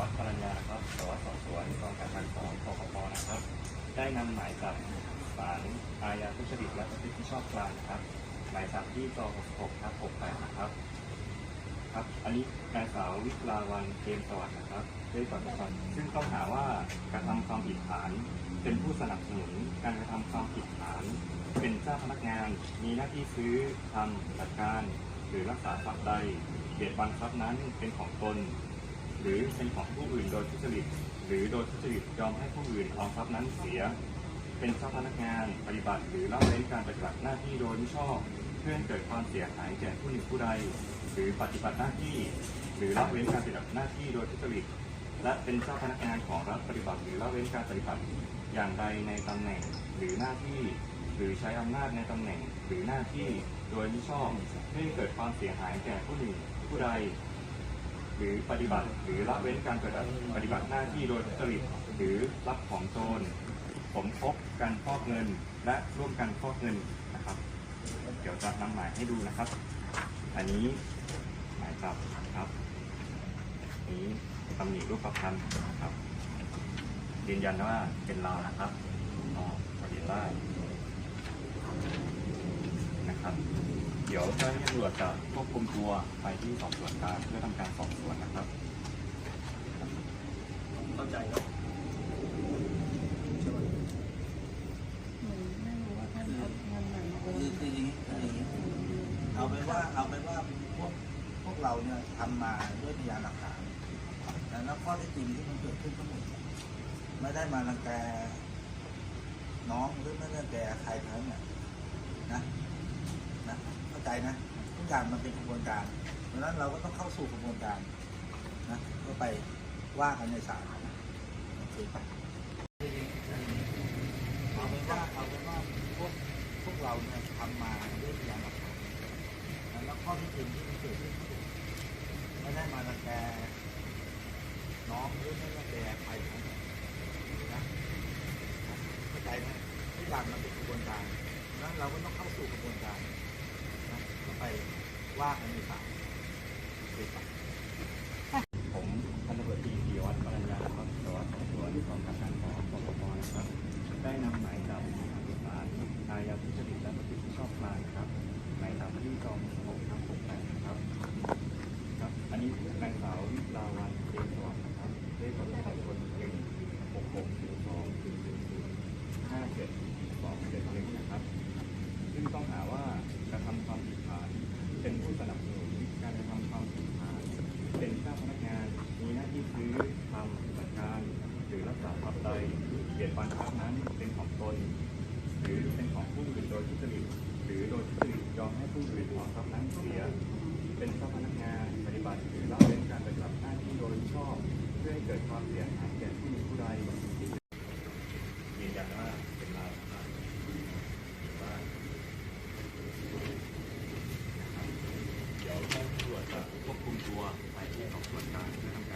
วัฒน์ปรัญญาครับสารวัตรสอบสวนกองการพันของปคปนะครับ ได้นำหมายจับศาลอาญาทุจริตและประพฤติมิชอบกลางนะครับ หมายจับที่ก66ทับ68นะครับครับ อันนี้นางสาววิลาวันเกมสวัสดิ์นะครับได้ก่อนก่อนซึ่งต้องหาว่ากระทำความผิดฐาน เป็นผู้สนับสนุนการกระทำความผิดฐาน เป็นเจ้าพนักงาน มีหน้าที่ซื้อทำจัดการ หรือรักษาทรัพย์ใดเบียดบังทรัพย์นั้นเป็นของตน หรือเป็นของผู้อื่นโดยทุจริตหรือโดยทุจริตยอมให้ผู้อื่นเอาทรัพย์นั้นเสีย เป็นเจ้าพนักงานปฏิบัติหรือละเว้นการปฏิบัติหน้าที่โดยมิชอบ เพื่อเกิดความเสียหายแก่ผู้หนึ่งผู้ใด หรือปฏิบัติหน้าที่ หรือละเว้นการปฏิบัติหน้าที่โดยทุจริตและเป็นเจ้าพนักงานของรัฐปฏิบัติหรือละเว้นการปฏิบัติอย่างใดในตำแหน่งหรือหน้าที่ หรือใช้อำนาจในตำแหน่งหรือหน้าที่โดยมิชอบเพื่อให้เกิดความเสียหายแก่ผู้หนึ่งผู้ใด หรือปฏิบัติ หรือละเว้นการปฏิบัติหน้าที่โดยทุจริตหรือรับของโจรสมคบการฟอกเงินและร่วมกันฟอกเงินนะครับ เดี๋ยวจะนำหมายให้ดูนะครับ อันนี้หมายจับครับอันนี้ตำหนิรูปประพันธ์นะครับยืนยันว่าเป็นเรานะครับอ๋อปฏิบัติได้นะครับ เดี๋ยวเจ้าหน้าที่ตำรวจจะควบคุมตัวไปที่สอบสวนกลางเพื่อทำการสอบสวนนะครับ เข้าใจเนาะหนูไม่รู้ว่าท่านเอาเงินไมาโอคือคืออย่างนี้คืออย่างนี้เอาไปนว่าเอาไปนว่าพวกพวกเราเนี่ยทำมาด้วยพยานหลักฐานแต่แล้วข้อเท็จจริงที่มันเกิดขึ้นทั้งหมดไม่ได้มารังแกน้องหรือไม่ได้รังแกใครทั้งนั้นเนี่ยนะ นะเข้าใจนะทุกอย่างมันเป็นกระบวนการเพราะนั้นเราก็ต้องเข้าสู่กระบวนการนะก็ไปว่ากันในศาลนะโอเคปะเอาเป็นว่าเอาเป็นว่าพวกพวกเราเนี่ยทำมาด้วยพยานหลักฐานแล้วข้อที่จริงที่มันเกิดขึ้นไม่ได้มารังแกน้องหรือไม่รังแกใครนะนะเข้าใจไหมทุกอย่างมันเป็นกระบวนการนั้นเราก็ต้องเข้าสู่กระบวนการ ไปว่ากันในศาลโอเคปะผมพันตำรวจตรีปิยวัฒน์ปรัญญาครับสวัตรสอบสวนกองการพันของปปปนะครับ ได้นำหมายจับศาลอาญาทุจริตและประพฤติมิชอบกลางครับ อบใจเกียนบันครั้นั้นเป็นของตน หรือเป็นของผู้อื่นโดยทุจริตหรือโดยทุจริตยอมให้ผู้อื่นออกทรัพย์นั้นเสีย เป็นเจ้าพนักงานปฏิบัติหรือละเว้นการปฏิบัติหน้าที่โดยชอบ เพื่อให้เกิดความเสียหายแก่ผู้มีผู้ใดยืนยัว่าเป็นลาว่าเดี๋ยวต้องตรวจควบคุมตัวไปที่ของส่วนกลางนะครับ